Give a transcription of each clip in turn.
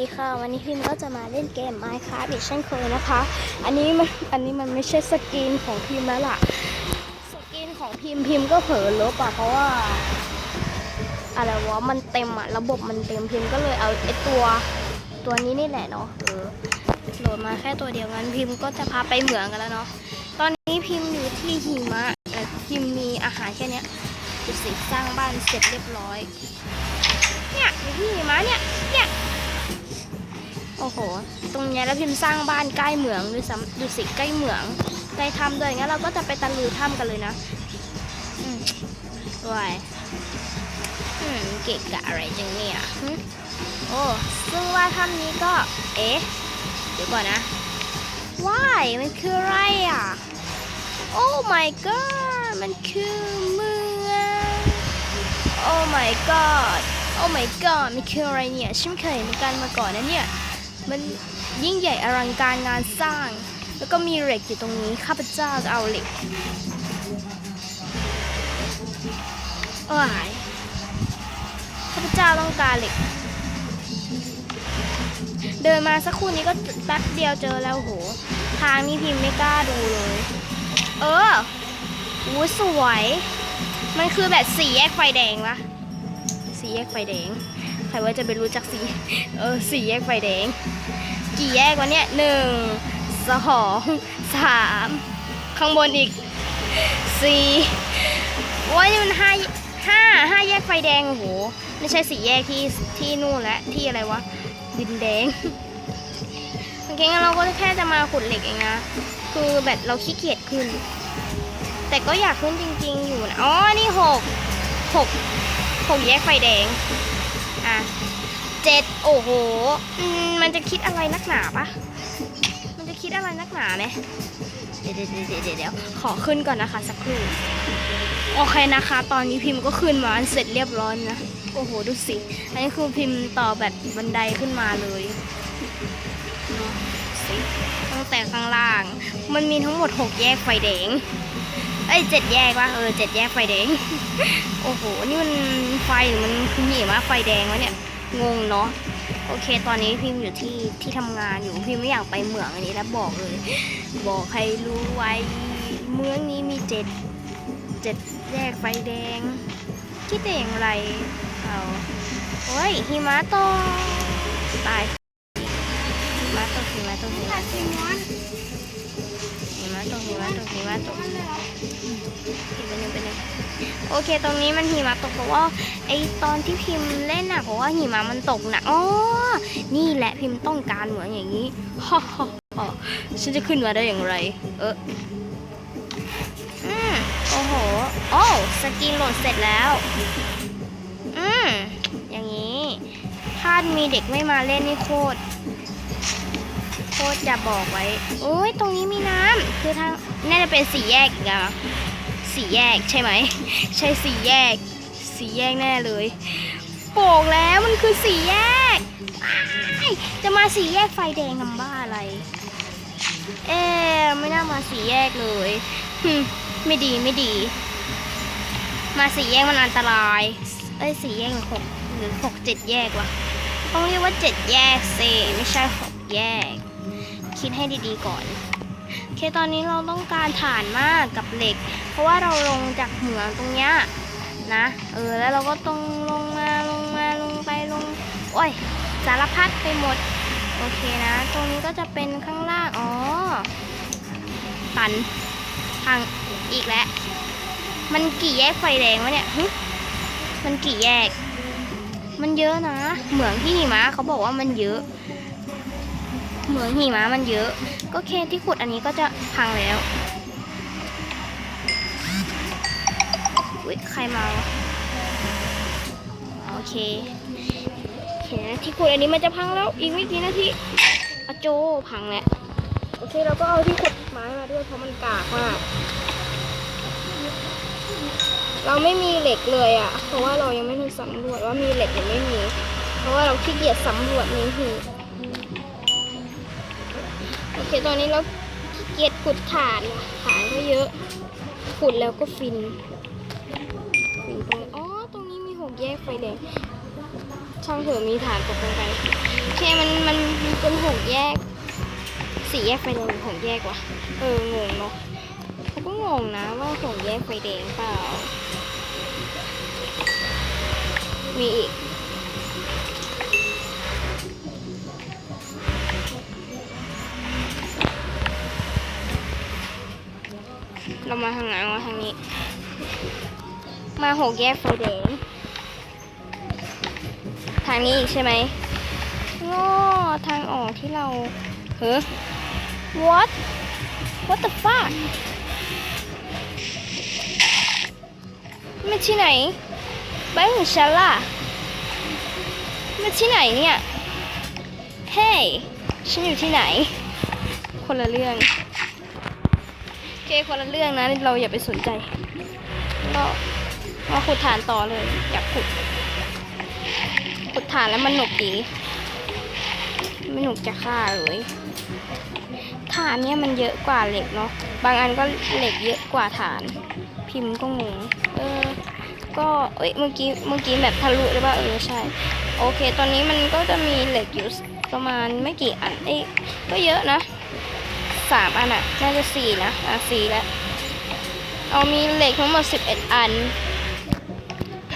ดีค่ะ วันนี้พิมก็จะมาเล่นเกม Minecraft อีกเช่นเคยนะคะ อันนี้มันอันนี้มันไม่ใช่สกินของพิมแล้วล่ะ สกินของพิมพิมก็เผลอลบอะเพราะว่า อะไรวะมันเต็มอะระบบมันเต็มพิมก็เลยเอาไอตัวตัวนี้นี่แหละเนาะเออโหลดมาแค่ตัวเดียวงั้นพิมก็จะพาไปเหมืองกันแล้วเนาะตอนนี้พิมอยู่ที่หิมะแต่พิมมีอาหารแค่นี้จุดสิสร้างบ้านเสร็จเรียบร้อยเนี่ยอยู่ที่หิมะเนี่ยเนี่ย โอ้โห ตรงนี้แล้วพิมพ์สร้างบ้านใกล้เหมืองด้วยซ้ำดูสิใกล้เหมืองใกล้ถ้ำด้วยงั้นเราก็จะไปตะลุยถ้ำกันเลยนะอืมวายอืมเกะกะอะไรจังเนี่ยโอ้ซึ่งว่าถ้ำนี้ก็ เอ๊ะ เดี๋ยวก่อนนะว้ายมันคืออะไรอะ โอ้ my god มันคือเมืองโอ้ my god โอ้ my god มันคืออะไรเนี่ย ฉันไม่เคยเห็นกันมาก่อนนะเนี่ย มันยิ่งใหญ่อลังการงานสร้าง แล้วก็มีเหล็กอยู่ตรงนี้ ข้าพเจ้าจะเอาเหล็กโอ้ยข้าพเจ้าต้องการเหล็ก เดินมาสักครู่นี้ก็แป๊บเดียวเจอแล้วโห ทางนี้พิมพ์ไม่กล้าดูเลย เอออู้สวย มันคือแบบสีแยกไฟแดงปะสีแยกไฟแดง ใครว่าจะไปรู้จักสีเออสีแยกไฟแดง กี่แยกวะเนี่ยหนึ่งสองสามข้างบนอีกสี่โอ้ยนี่มันห้าห้าห้าแยกไฟแดงโอ้โหไม่ใช่สี่แยกที่ที่นู่นและที่อะไรวะดินแดงโอเคงั้นเราก็แค่จะมาขุดเหล็กเองนะคือแบบเราขี้เกียจขึ้น แต่ก็อยากขึ้นจริง ๆ อยู่นะอ๋อนี่หกหกหกแยกไฟแดง อะเจ็ดโอ้โหมันจะคิดอะไรนักหนาปะมันจะคิดอะไรนักหนาไหมเดี๋ยวเดี๋ยวเดี๋ยวเดี๋ยวเดี๋ยวขอขึ้นก่อนนะคะสักครู่โอเคนะคะ ตอนนี้พิมพ์ก็ขึ้นมาเสร็จเรียบร้อยนะโอ้โหดูสิ อันนี้คือพิมพ์ต่อแบบบันไดขึ้นมาเลยตั้งแต่ข้างล่าง มันมีทั้งหมด 6 แยกไฟแดง เอ้ยเจ็ดแยกว่ะเออเจ็ดแยกไฟแดง โอ้โห นี่มันไฟหรือมันคือหนีมาไฟแดงวะเนี่ย งงเนาะ โอเค ตอนนี้พิมพ์อยู่ที่ที่ทำงานอยู่ พิมพ์ไม่อยากไปเหมืองอันนี้แล้วบอกเลย บอกให้รู้ไว้ เมืองนี้มีเจ็ดเจ็ดแยกไฟแดง คิดได้อย่างไรเอาโอ้ยหิมะตกตายหิมะตกหิมะตกหิมะตกหิมะตกหิมะตกหิมะตก โอเค ตรงนี้มันหิมะตกเพราะว่าไอตอนที่พิมพ์เล่นน่ะเพราะว่าหิมะมันตกนะอ๋อนี่แหละพิมพ์ต้องการเหมือนอย่างนี้ฮ่าฮ่าฉันจะขึ้นมาได้อย่างไร เอออืมโอ้โห โอ้สกินโหลดเสร็จแล้ว อืมอย่างนี้ถ้ามีเด็กไม่มาเล่นนี่โคตรโคตรจะบอกไว้โอ้ยตรงนี้มีน้ำคือทางน่าจะเป็นสี่แยกอีกอะ สี่แยกใช่ไหม ใช่สี่แยก สี่แยกแน่เลยบอกแล้วมันคือสี่แยก จะมาสี่แยกไฟแดงทำบ้าอะไร เอ๊ไม่น่ามาสี่แยกเลยหึไม่ดีไม่ดี มาสี่แยกมันอันตราย เอ้ยสี่แยกหรือหกหรือหกเจ็ดแยกวะต้องเรียกว่าเจ็ดแยกเซไม่ใช่หกแยก คิดให้ดีๆก่อน เคตอนนี้เราต้องการถ่านมากกับเหล็ก เพราะว่าเราลงจากเหมืองตรงเนี้ยนะเออแล้วเราก็ต้องลงมาลงมาลงไปลงโอ้ยสารพัดไปหมด โอเคนะ ตรงนี้ก็จะเป็นข้างล่างอ๋อตันทางอีกแล้วมันกี่แยกไฟแดงวะเนี่ยมันกี่แยก มันเยอะนะ เหมืองที่หิมะเขาบอกว่ามันเยอะ เหมืองหิมะมันเยอะ ก็เคที่ขุดอันนี้ก็จะพังแล้วอุ๊ยใครมาโอเคเคนะที่ขุดอันนี้มันจะพังแล้วอีกไม่กี่นาทีอโจพังแล้วโอเคเราก็เอาที่ขุดไม้มาด้วยเพราะมันกากมากเราไม่มีเหล็กเลยอะ่ะ เพราะว่าเรายังไม่ได้สำรวจว่ามีเหล็กหรือไม่มี เพราะว่าเราขี้เกียจสำรวจนี่คือ โอเคตอนนี้เราเกียจขุดถ่านอะถ่านก็เยอะ ขุดแล้วก็ฟิน ฟินตรงอ๋อ ตรงนี้มีหกแยกไฟแดง ช่างเถอะมีฐานตกลงไปโอเคมันเป็นหกแยก สี่แยกไฟแดงหรือหกแยกวะ เออ งงเนาะเขาก็งงนะว่าหกแยกไฟแดงเปล่า มีอีก เรามาทางไหนมาทางนี้ มาหกแยกไฟแดงทางนี้อีกใช่ไหมง้อทางออกที่เราเฮ้อ what what the fuck มันที่ไหนบ้านของฉันล่ะมันที่ไหนเนี่ย เฮ้ยฉันอยู่ที่ไหน คนละเรื่อง เคคนละเรื่องนะเราอย่าไปสนใจ ก็มาขุดฐานต่อเลยอยากขุด ขุดฐานแล้วมันหนุกดีไม่หนุกจะฆ่าเลยฐานเนี่ยมันเยอะกว่าเหล็กเนาะบางอันก็เหล็กเยอะกว่าฐาน พิมพ์ก็งงเออก็เอ้ยเมื่อกี้เมื่อกี้แบบทะลุหรือเปล่าเออใช่ โอเค ตอนนี้มันก็จะมีเหล็กอยู่ประมาณไม่กี่อันเอ้ยก็เยอะนะ สามอันอะน่าจะสี่นะ อะสี่แล้ว เอามีเหล็กทั้งหมดสิบเอ็ดอัน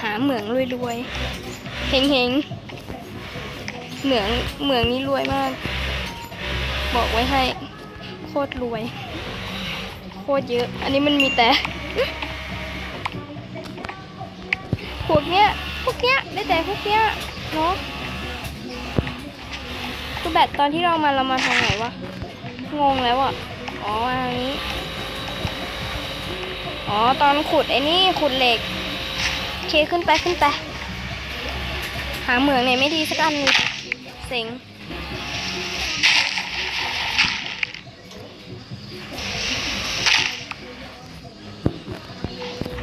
หาเหมืองรวยๆเฮงๆเหมืองเหมืองนี้รวยมาก บอกไว้ให้ โคตรรวย โคตรเยอะ อันนี้มันมีแต่พวกเนี้ย พวกเนี้ย ได้แต่พวกเนี้ยเนาะคือแบบตอนที่เรามาเรามาทางไหนวะ งงแล้วอะ อ๋อมางนี้ อ๋อ ตอนขุดไอ้นี่ขุดเหล็ก เคขึ้นไปขึ้นไป หาเหมืองไหนไม่ดีสักอันหนึงเซ็ง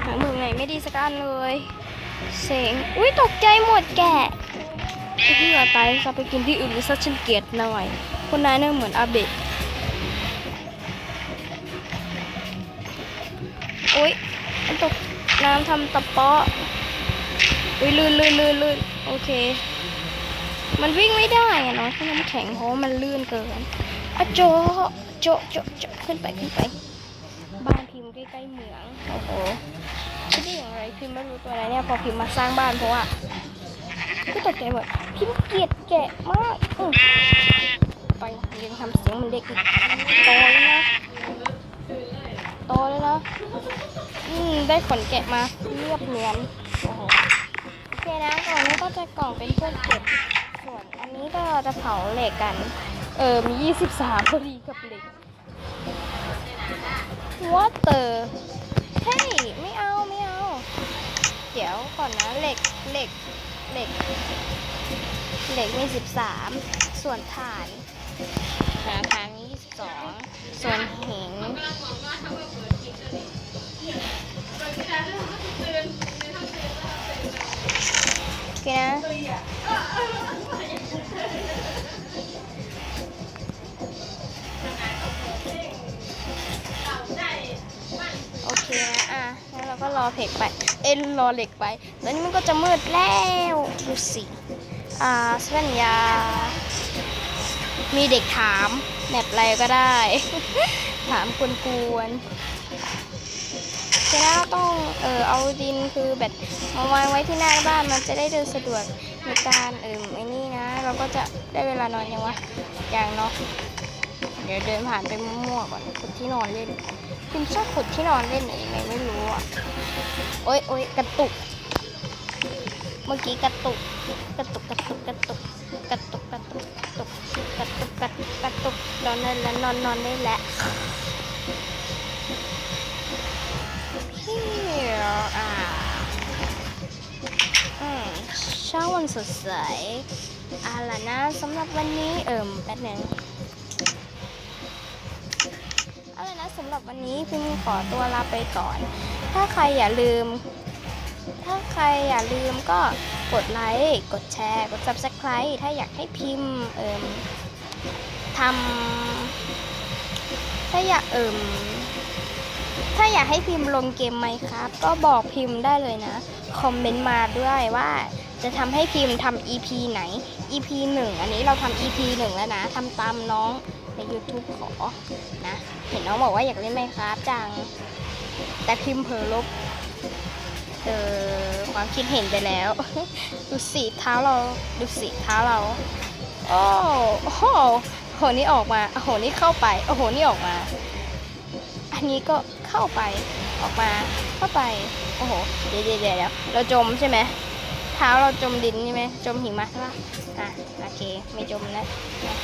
หาเหมืองไหนไม่ดีสักอันเลย เซ็งอุ้ยตกใจหมดแกะที่เหลือตายจะไปกินที่อื่นหรือซักฉันเกลียดหน่อยคนนั้นเนี่ยเหมือนอาเบะ อุ้ยมันตกน้ำทำตะเปาะอุ้ยลื่นลื่นลื่นลื่นโอเค มันวิ่งไม่ได้อะเนาะที่น้ำแข็งเพราะมันลื่นเกินอะโจโจโจโจขึ้นไปขึ้นไป บ้านพิมพ์ใกล้ๆเหมืองโอ้โหคิดได้อย่างไรพิมพ์ไม่รู้ตัวอะไรเนี่ยพอพิมพ์มาสร้างบ้านเพราะว่าก็ตกใจหมดพิมพ์เกลียดแกะมากไปยังทำเสียงเหมันเด็กอีก ได้ขนแกะมาเรียบเนียนโอ้โหโอเคนะกล่องนี้ก็จะกล่องเป็นพวกเก็บส่วนอันนี้ก็จะเผาเหล็กกัน เออมี 23พอดีกับเหล็ก What the เฮ้ยไม่เอาไม่เอา เดี๋ยวก่อนนะเหล็กเหล็กเหล็กเหล็กมี 13 ส่วนฐานหาทางนี้22 ส่วนหิง โอเคนะโอเคนะอะงั้นเราก็รอเพกไป เอ็นรอเหล็กไป ตอนนี้มันก็จะมืดแล้วดูสิอ่าสัญญามีเด็กถามแบบอะไรก็ได้ ถามกวนๆ จะได้ต้องเออเอาดินคือแบบมาวางไว้ที่หน้าบ้านมันจะได้เดินสะดวกในการเออไอ้นี่นะ เราก็จะได้เวลานอนยังวะยังเนาะเดี๋ยวเดินผ่านไปมั่วๆก่อนขุดที่นอนเล่นพิมชอบขุดที่นอนเล่นหรือยังไงไม่รู้อะโอ๊ยโอ๊ยกระตุก เมื่อกี้กระตุกกระตุกกระตุกกระตุกกระตุกกระตุกกระตุกกระตุกกระตุกกระตุกนอนได้แล้วนอนนอนได้แล้ว Here อ่าอืมเช้าวันสดใสอาล่ะนะสำหรับวันนี้เอิ่มแป๊บหนึงเอาล่ะนะสำหรับวันนี้พิมขอตัวลาไปก่อน ถ้าใครอย่าลืม ถ้าใครอย่าลืมก็กดไลค์กดแชร์กด subscribe ถ้าอยากให้พิมเอิ่มทำถ้าอยากเอิ่ม ถ้าอยากให้พิมพ์ลงเกมไหมครับ ก็บอกพิมพ์ได้เลยนะ คอมเมนต์มาด้วยว่าจะทำให้พิมพ์ทำ EP ไหน EP หนึ่งอันนี้เราทำ EP หนึ่งแล้วนะทำตามน้องใน YouTube ขอนะ เห็นน้องบอกว่าอยากเล่นไหมครับจัง แต่พิมพ์เผลอลบเออความคิดเห็นไปแล้ว ดูสีเท้าเรา ดูสีเท้าเรา โอ้โหโหนี่ออกมา โอ้โหนี่เข้าไป โอ้โหนี่ออกมา นนี้ก็เข้าไปออกมาเข้าไปโอ้โหเดี๋ยวเดี๋ยวเดี๋ยวเดี๋ยวเราจมใช่ไหมเท้าเราจมดินใช่ไหมจมหิมะใช่ปะอะโอเคไม่จมแล้วนะ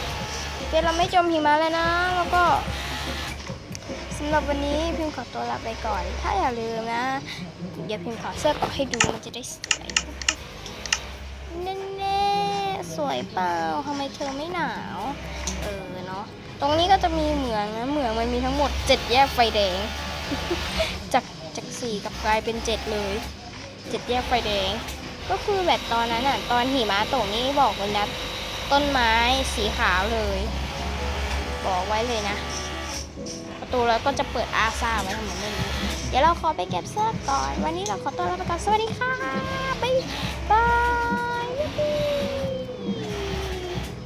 โอเคเราไม่จมหิมะแล้วนะ แล้วก็สำหรับวันนี้พิมพ์ขอตัวลาไปก่อน ถ้าอย่าลืมนะเดี๋ยวพิมพ์ขอเสื้อก่อนให้ดูมันจะได้สวยแน่ๆสวยเปล่าทำไมเธอไม่หนาว เออเนาะตรงนี้ก็จะมีเหมืองนะเหมืองมันมีทั้งหมด 7แยกไฟแดง จากจากสี่กลับกลายเป็น7เลย7แยกไฟแดง ก็คือแบบตอนนั้นอะตอนหิมะตกนี่บอกเลยนะต้นไม้สีขาวเลย บอกไว้เลยนะ ประตูแล้วก็จะเปิดอาซาไว้ทำเหมือนไม่รู้เดี๋ยวเราขอไปเก็บเสื้อก่อน วันนี้เราขอตัวลาไปก่อนสวัสดีค่ะบ๊าย